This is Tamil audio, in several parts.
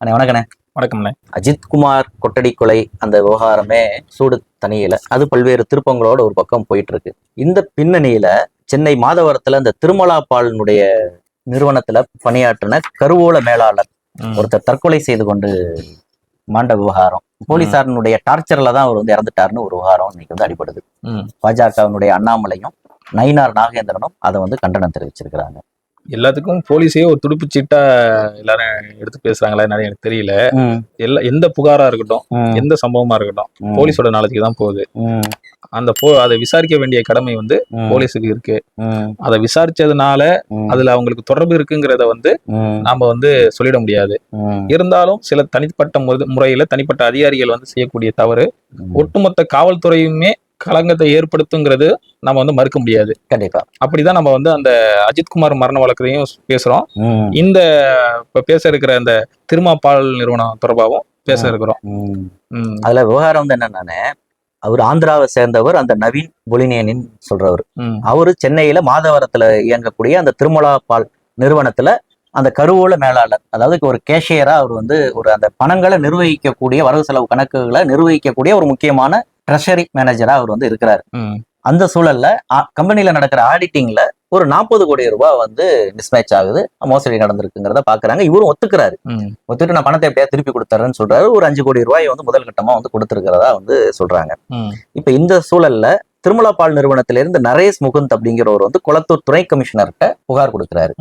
அண்ணே வணக்கண்ணே. வணக்கம்ண்ணே. அஜித்குமார் கொட்டடி கொலை அந்த விவகாரமே சூடு தனியில அது பல்வேறு திருப்பங்களோட ஒரு பக்கம் போயிட்டு இருக்கு இந்த பின்னணியில சென்னை மாதவரத்துல இந்த திருமலா பாலினுடைய நிறுவனத்துல பணியாற்றின கருவூல மேலாளர். ஒருத்தர் தற்கொலை செய்து கொண்டு மாண்ட விவகாரம். போலீசாரினுடைய டார்ச்சர்ல தான் அவர் வந்து இறந்துட்டாருன்னு ஒரு விவகாரம் இன்னைக்கு வந்து அடிபடுது. பாஜகவினுடைய அண்ணாமலையும் நயினார் நாகேந்திரனும் அதை வந்து கண்டனம் தெரிவிச்சிருக்கிறாங்க. எல்லாத்துக்கும் போலீஸே ஒரு துடுப்புச் சீட்டா எல்லாரும் எடுத்து பேசுறாங்களா என்னன்னு எனக்கு தெரியல. எல்லா எந்த புகாரா இருக்கட்டும் எந்த சம்பவமா இருக்கட்டும் போலீஸோட நாளைக்கு தான் போகுது. அந்த போ அதை விசாரிக்க வேண்டிய கடமை வந்து போலீஸுக்கு இருக்கு. அதை விசாரிச்சதுனால அதுல அவங்களுக்கு தொடர்பு இருக்குங்கிறத வந்து நாம வந்து சொல்லிட முடியாது. இருந்தாலும் சில தனிப்பட்ட முறை- முறையில தனிப்பட்ட அதிகாரிகள் வந்து செய்யக்கூடிய தவறு. ஒட்டுமொத்த காவல்துறையுமே களங்கத்தை ஏற்படுத்துங்கிறது நம்ம வந்து மறுக்க முடியாது. கண்டிப்பா. அப்படிதான் நம்ம வந்து அந்த அஜித்குமார் மரண வழக்கையும் பேசுறோம். இந்த இப்ப பேச இருக்கிற அந்த திருமாப்பால் நிறுவனம் தொடர்பாகவும் பேச இருக்கிறோம். அதுல விவகாரம் வந்து என்னன்னானே அவர் ஆந்திராவை சேர்ந்தவர் அந்த நவீன் பொலினேனின் சொல்றவர். அவரு சென்னையில மாதவரத்துல இயங்கக்கூடிய அந்த திருமலா பால் நிறுவனத்துல அந்த கருவூல மேலாளர் அதாவது ஒரு கேஷியரா அவர் வந்து ஒரு அந்த பணங்களை நிர்வகிக்கக்கூடிய வரவு செலவு கணக்குகளை நிர்வகிக்கக்கூடிய ஒரு முக்கியமான ட்ரெஷரி மேனேஜரா அவர் வந்து இருக்கிறார். அந்த சூழல்ல கம்பெனில நடக்கிற ஆடிட்டிங்ல ஒரு நாற்பது கோடி ரூபாய் வந்து மிஸ்மேட்ச் ஆகுது. மோசடி நடந்திருக்குங்கிறத பாக்குறாங்க. இவரும் ஒத்துக்கிறாரு. ஒத்துட்டு நான் பணத்தை எப்படியா திருப்பி கொடுத்துறேன்னு சொல்றாரு. ஒரு அஞ்சு கோடி ரூபாய் வந்து முதல் கட்டமா வந்து கொடுத்திருக்கிறதா வந்து சொல்றாங்க. இப்ப இந்த சூழல்ல திருமலா பால் நிறுவனத்திலிருந்து நரேஷ் முகுந்த் அப்படிங்கிறவர் வந்து குளத்தூர் துணை கமிஷனர்கிட்ட புகார் கொடுக்கிறாரு.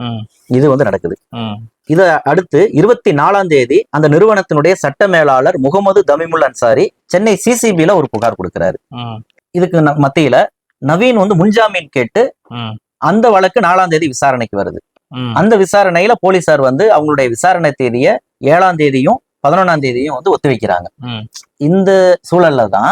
இது வந்து நடக்குது. இத அடுத்து இருபத்தி நாலாம் தேதி அந்த நிறுவனத்தினுடைய சட்ட மேலாளர் முகமது தமிமுல் அன்சாரி சென்னை சிசிபில ஒரு புகார் கொடுக்கிறாரு. இதுக்கு மத்தியில நவீன் வந்து முன்ஜாமீன் கேட்டு அந்த வழக்கு நாலாம் தேதி விசாரணைக்கு வருது. அந்த விசாரணையில போலீசார் வந்து அவங்களுடைய விசாரணை தேதியை ஏழாம் தேதியும் பதினொன்னாம் தேதியும் வந்து ஒத்திவைக்கிறாங்க. ம், இந்த சூழல்ல தான்.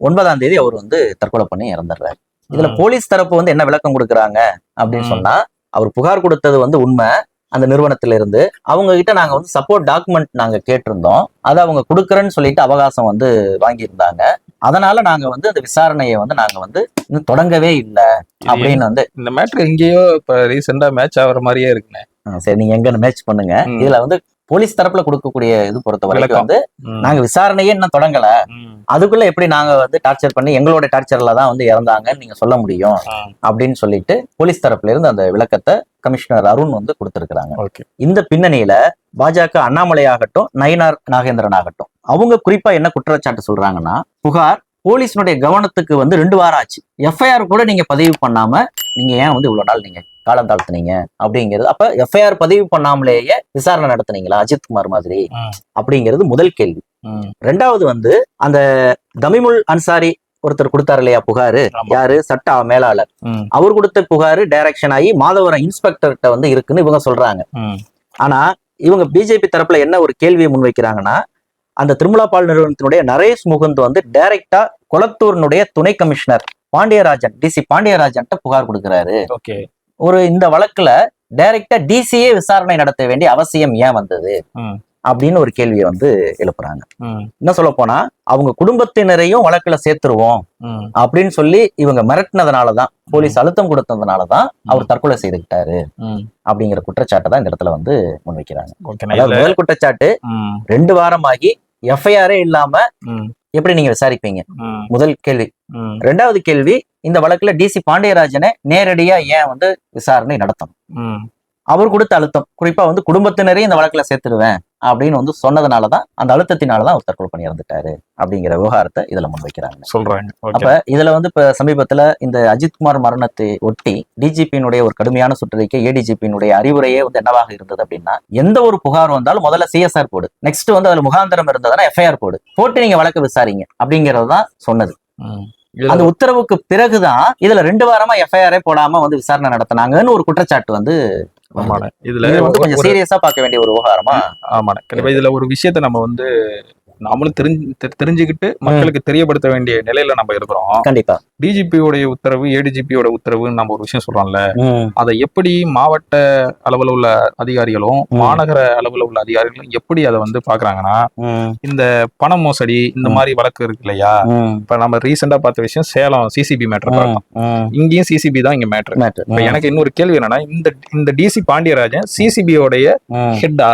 ஒன்பதாம் தேதி அவர் வந்து தற்கொலை பண்ணி இறந்துடுறாரு. இதுல போலீஸ் தரப்பு வந்து என்ன விளக்கம் கொடுக்குறாங்க அப்படின்னு. சொன்னா அவர் புகார் கொடுத்தது வந்து உண்மை. அந்த நிறுவனத்துல இருந்து அவங்க கிட்ட நாங்க வந்து சப்போர்ட் டாக்குமெண்ட் நாங்க கேட்டிருந்தோம். அதை அவங்க கொடுக்குறேன்னு சொல்லிட்டு அவகாசம் வந்து வாங்கியிருந்தாங்க. அதனால நாங்க வந்து அந்த விசாரணையை வந்து நாங்க வந்து இன்னும் தொடங்கவே இல்லை அப்படின்னு வந்து இந்த மேட்ரு எங்கேயோ இப்ப ரீசெண்டா மேட்ச் ஆகுற மாதிரியே இருக்குண்ணே. சரி நீங்க எங்க மேட்ச் பண்ணுங்க. இதுல வந்து போலீஸ் தரப்புல கொடுக்கக்கூடிய இது பொறுத்த வரைக்கும். வந்து நாங்க விசாரணையே இன்னும் தொடங்கல. அதுக்குள்ள எப்படி நாங்க வந்து டார்ச்சர் பண்ணி எங்களோட டார்ச்சர்ல தான் வந்து இறந்தாங்கன்னு நீங்க சொல்ல முடியும் அப்படின்னு சொல்லிட்டு போலீஸ் தரப்புல இருந்து அந்த விளக்கத்தை கமிஷனர் அருண் வந்து கொடுத்திருக்கிறாங்க. இந்த பின்னணியில பாஜக அண்ணாமலை ஆகட்டும் நயினார் நாகேந்திரன் ஆகட்டும் அவங்க குறிப்பா என்ன குற்றச்சாட்டு சொல்றாங்கன்னா புகார் போலீஸினுடைய கவனத்துக்கு வந்து ரெண்டு வாரம் ஆச்சு. எஃப்ஐஆர் கூட நீங்க பதிவு பண்ணாம நீங்க ஏன் வந்து இவ்வளவு நாள் நீங்க காலம் தாழ்த்துனீங்க அப்படிங்கிறது. அப்ப எஃப்ஐஆர் பதிவு பண்ணாமலேயே விசாரணை நடத்துனீங்களா? அஜித்குமார் மாதிரி. அப்படிங்கிறது முதல் கேள்வி. ரெண்டாவது வந்து அந்த தமிமுல் அன்சாரி ஒருத்தர் கொடுத்தாரு இல்லையா புகாரு. யாரு? சட்ட மேலாளர். அவர் கொடுத்த புகாரு டைரக்ஷன் ஆகி மாதவரம் இன்ஸ்பெக்டர்கிட்ட வந்து இருக்குன்னு இவங்க சொல்றாங்க. ஆனா இவங்க பிஜேபி தரப்புல என்ன ஒரு கேள்வியை முன்வைக்கிறாங்கன்னா அந்த திருமலா பால் நிறுவனத்தினுடைய நரேஷ் முகுந்த் வந்து டைரக்டா கொளத்தூரினுடைய துணை கமிஷனர் பாண்டியராஜன் டிசி பாண்டியராஜன்ட்ட புகார் கொடுக்கிறாரு. ஓகே. ஒரு இந்த வழக்குல டைரக்டா டிசியே விசாரணை நடத்த வேண்டிய அவசியம் ஏன் வந்தது? அப்படின்னு ஒரு கேள்வியை வந்து எழுப்புறாங்க. என்ன சொல்ல போனா அவங்க குடும்பத்தினரையும் வழக்குல சேர்த்துருவோம் அப்படின்னு சொல்லி இவங்க மிரட்டினதுனாலதான் போலீஸ் அழுத்தம் கொடுத்ததுனாலதான் அவர் தற்கொலை செய்துக்கிட்டாரு ம், அப்படிங்கிற குற்றச்சாட்டை தான் இந்த இடத்துல வந்து முன்வைக்கிறாங்க. முதல் குற்றச்சாட்டு ரெண்டு வாரமாகி எஃப்ஐஆரே இல்லாம எப்படி நீங்க விசாரிப்பீங்க? முதல் கேள்வி. ரெண்டாவது கேள்வி இந்த வழக்குல டிசி பாண்டியராஜனை நேரடியா ஏன் வந்து விசாரணை நடத்தணும்? அவர் கொடுத்த அழுத்தம். குறிப்பா வந்து குடும்பத்தினரையும் இந்த வழக்குல சேர்த்துடுவேன் அப்படின்னு வந்து சொன்னதுனாலதான் அந்த அழுத்தத்தினாலதான் அவர் தற்கொலை பண்ணி இறந்துட்டாரு அப்படிங்கிற விவகாரத்தை இதுல முன்வைக்கிறாங்க. சொல்றாங்க. அப்ப இதுல வந்து இப்ப சமீபத்துல இந்த அஜித்குமார் மரணத்தை ஒட்டி டிஜிபியினுடைய ஒரு கடுமையான சுற்றறிக்கை ஏடிஜிபியினுடைய அறிவுரையே வந்து என்னவாக இருந்தது அப்படின்னா எந்த ஒரு புகார் வந்தாலும் முதல்ல சிஎஸ்ஆர் போடு. நெக்ஸ்ட் வந்து அதுல முகாந்திரம் இருந்ததுன்னா எஃப்ஐஆர் போடு. போட்டு நீங்க வழக்கு விசாரிங்க அப்படிங்கறது தான் சொன்னது அந்த உத்தரவுக்கு பிறகுதான் இதுல ரெண்டு வாரமா எஃப்ஐஆரே போடாம வந்து விசாரணை நடத்தினாங்கன்னு ஒரு குற்றச்சாட்டு வந்து ஆமாண்ணே. இதுல இது வந்து கொஞ்சம் சீரியஸா பார்க்க வேண்டிய ஒரு விவகாரமா ஆமாண்ணே. கண்டிப்பா. இதுல ஒரு விஷயத்த நம்ம வந்து நாமளும் தெரிஞ்சு தெரிஞ்சுக்கிட்டு மக்களுக்கு தெரியப்படுத்த வேண்டிய நிலையில நம்ம இருக்கிறோம். கண்டிப்பா. டிஜிபியோடைய உத்தரவு ஏடிஜிபியோட உத்தரவுன்னு நம்ம ஒரு விஷயம் சொல்றோம்ல. அதை எப்படி மாவட்ட அளவுல உள்ள அதிகாரிகளும். மாநகர அளவுல உள்ள அதிகாரிகளும் எப்படி அதை வந்து பாக்குறாங்கன்னா இந்த பண மோசடி இந்த. மாதிரி வழக்கு இருக்கு இல்லையா? இப்ப நம்ம ரீசெண்டா பார்த்த விஷயம் சேலம் சிசிபி மேட்டர் ம், பார்த்தோம். ம். இங்கேயும் சிசிபி தான் இங்க மேட்டர். இப்ப எனக்கு இன்னொரு கேள்வி என்னன்னா இந்த இந்த டிசி பாண்டியராஜன் சிசிபியோடைய ஹெட்டா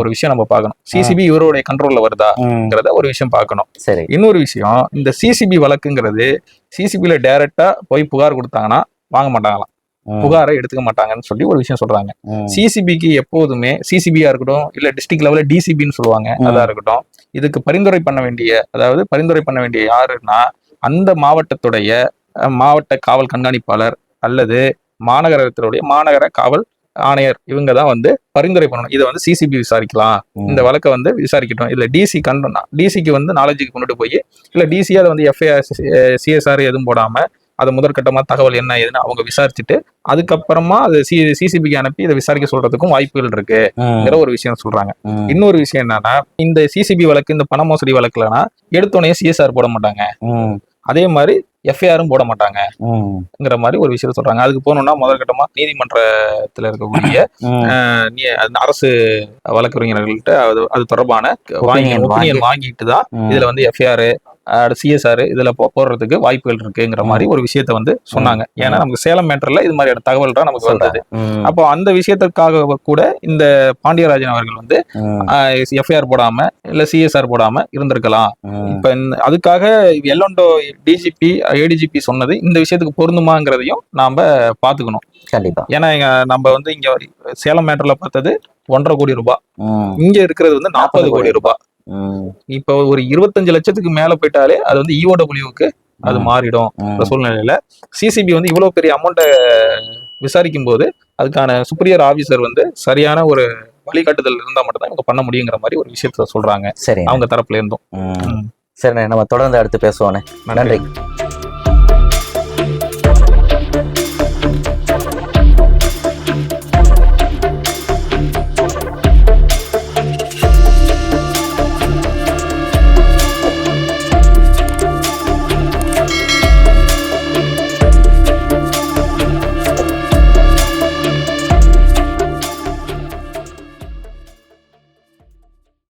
ஒரு விஷயம் நம்ம பார்க்கணும். சிசிபி இவருடைய கண்ட்ரோல்ல வருதாங்கிறத ஒரு விஷயம் பார்க்கணும். சரி. இன்னொரு விஷயம் இந்த சிசிபி வழக்குங்கிறது சிசிபில டைரக்டா போய் புகார் கொடுத்தாங்கன்னா வாங்க மாட்டாங்களாம். புகாரை எடுத்துக்க மாட்டாங்கன்னு சொல்லி ஒரு விஷயம் சொல்றாங்க. சிசிபிக்கு எப்போதுமே சிசிபியா இருக்கட்டும் இல்ல டிஸ்ட்ரிக்ட் லெவல்ல டிசிபின்னு சொல்லுவாங்க. அதா இருக்கட்டும். இதுக்கு பரிந்துரை பண்ண வேண்டிய அதாவது பரிந்துரை பண்ண வேண்டிய யாருன்னா அந்த மாவட்டத்துடைய மாவட்ட காவல் கண்காணிப்பாளர் அல்லது மாநகரத்தினுடைய மாநகர காவல் ஆணையர் இவங்க தான் வந்து பரிந்துரை பண்ணணும். இதை வந்து சிசிபி விசாரிக்கலாம். இந்த வழக்கை வந்து விசாரிக்கட்டும். இல்ல டிசி கண்டனா டிசிக்கு வந்து நாலேஜுக்கு கொண்டுட்டு போய் இல்ல டிசி அதை வந்து எஃப்ஐஆர் சிஎஸ்ஆர் எதுவும் போடாம அதை முதற்கட்டமா தகவல் என்ன ஏதுன்னு அவங்க விசாரிச்சுட்டு அதுக்கப்புறமா அது சி சிசிபிக்கு அனுப்பி இதை விசாரிக்க சொல்றதுக்கும் வாய்ப்புகள் இருக்கு ம், ங்கிற ஒரு விஷயம் சொல்றாங்க. இன்னொரு விஷயம் என்னன்னா இந்த சிசிபி வழக்கு இந்த பண மோசடி வழக்குலனா எடுத்தோடனே சிஎஸ்ஆர் போட மாட்டாங்க. அதே மாதிரி எஃப்ஐஆரும் போட மாட்டாங்கங்கிற மாதிரி ஒரு விஷயத்த சொல்றாங்க. அதுக்கு போகணும்னா முதற்கட்டமா நீதிமன்றத்துல இருக்கக்கூடிய அரசு வழக்கறிஞர்கள்ட்ட அது அது தொடர்பான வாங்கி வாங்கிட்டு தான். இதுல வந்து எஃப்ஐஆர் சிஎஸ்ஆர் இதுல போடுறதுக்கு வாய்ப்புகள் இருக்குங்கிற மாதிரி ஒரு விஷயத்த வந்து சொன்னாங்க. ஏன்னா நமக்கு சேலம் மேட்டர்ல இது மாதிரியான தகவல் தான் நமக்கு வந்தது. அப்போ அந்த விஷயத்துக்காக கூட இந்த பாண்டியராஜன் அவர்கள் வந்து எஃப்ஐஆர் போடாம இல்ல சிஎஸ்ஆர் போடாம இருந்திருக்கலாம். இப்ப அதுக்காக எல்லோண்டோ டிஜிபி ஏடிஜிபி சொன்னது இந்த விஷயத்துக்கு பொருந்துமாங்கிறதையும் நாம பாத்துக்கணும். கண்டிப்பா. ஏன்னா நம்ம வந்து இங்க சேலம் மேட்டர்ல பார்த்தது ஒன்றரை கோடி ரூபாய். இங்க இருக்கிறது வந்து நாற்பது கோடி ரூபாய். இப்ப ஒரு இருபத்தஞ்சு லட்சத்துக்கு மேல போயிட்டாலே அது வந்து இஓடபிள்யூக்கு அது மாறிடும் சூழ்நிலையில சிசிபி வந்து இவ்வளவு பெரிய அமௌண்ட்டை விசாரிக்கும் போது அதுக்கான சுப்பீரியர் ஆபீசர் வந்து சரியான ஒரு வழிகாட்டுதல் இருந்தா மட்டும்தான் இவங்க பண்ண முடியுங்கிற மாதிரி ஒரு விஷயத்த சொல்றாங்க. சரி அவங்க தரப்புல இருந்தும். சரிண்ணே நம்ம தொடர்ந்து அடுத்து பேசுவோண்ணே நன்றி.